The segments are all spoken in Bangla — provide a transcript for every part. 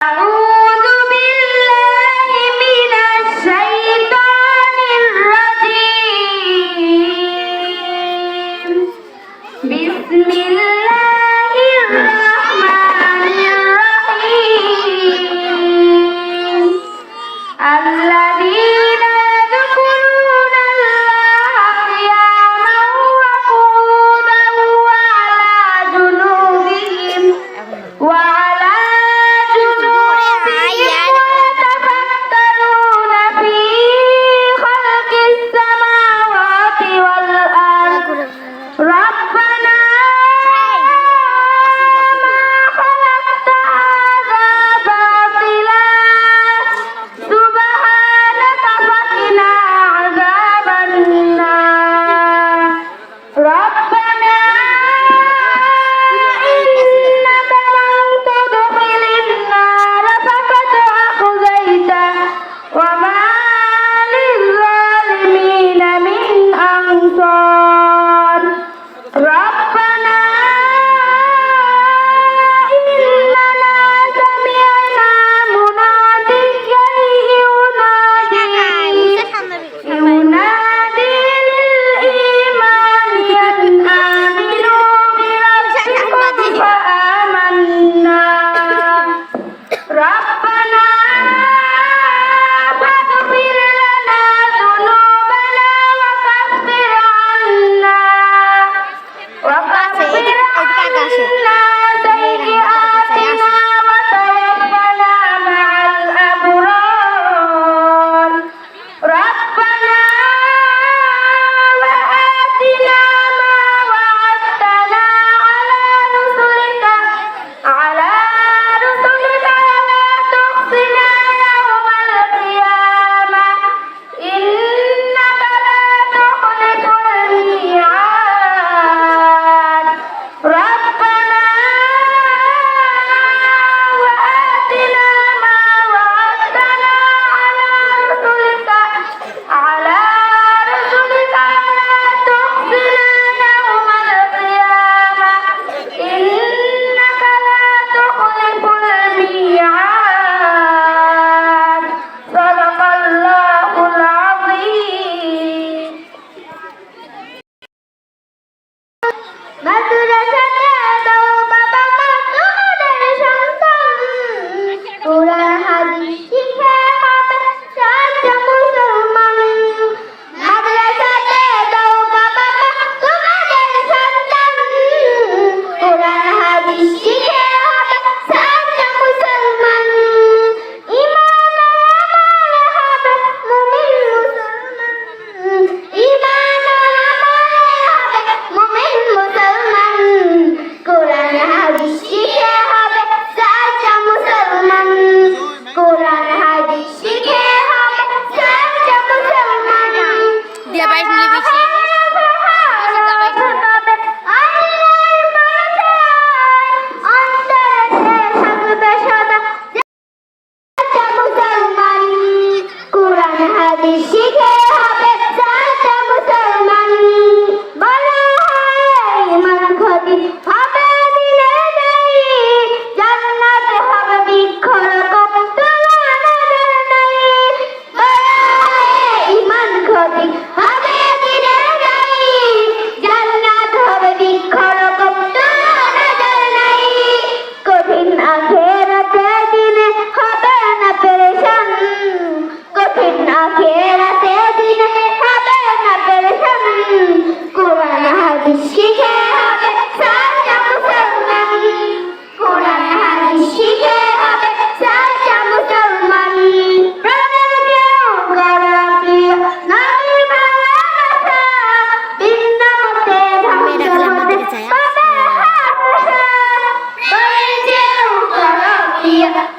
Salud. আখেরাতে দিন হবে না পেরেশান কোরআন হাদিস শিখে হবে সাচা মুসলমান। কোরআন হাদিস শিখে হবে সাচা মুসলমান। Yeah.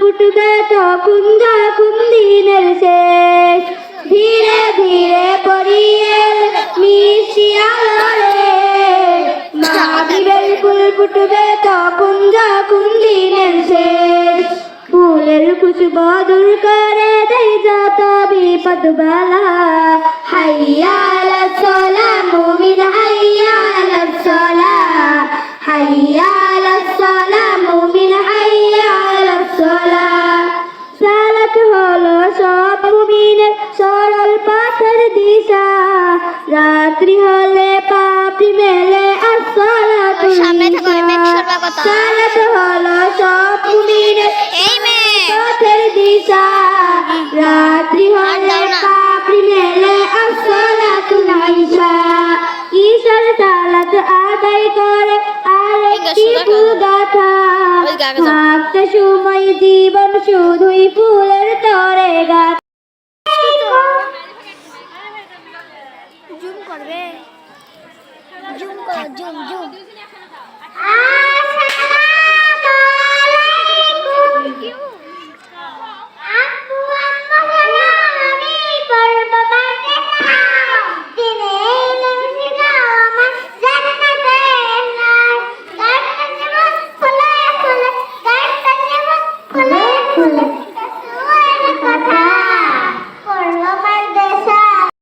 মাগরিবের তখন যখন দিনের শেষ। ধীরে ধীরে পরিয়ে এলে মিষ্টি আলোরে। ফুটবে তখন যখন দিনের শেষ। ফুলের খুশবু দূর করে দেয় যত বিপদ বালা হাইয়া রাত্রি হলে পাপি মেলে আসসালাতু ওই সামনে থাকো, মেঘ সরবা কথা। সালাত হলো সব মুমিনের এই মেয়ে! পথের দিশা। রাত্রি হলে দাও পাপি মেলে আসসালাতু ঈশা ঈশার সালাত আদায় করে আর সুগা ফুল গাথা। থাকতে সময় জীবন শুধুই ফুলের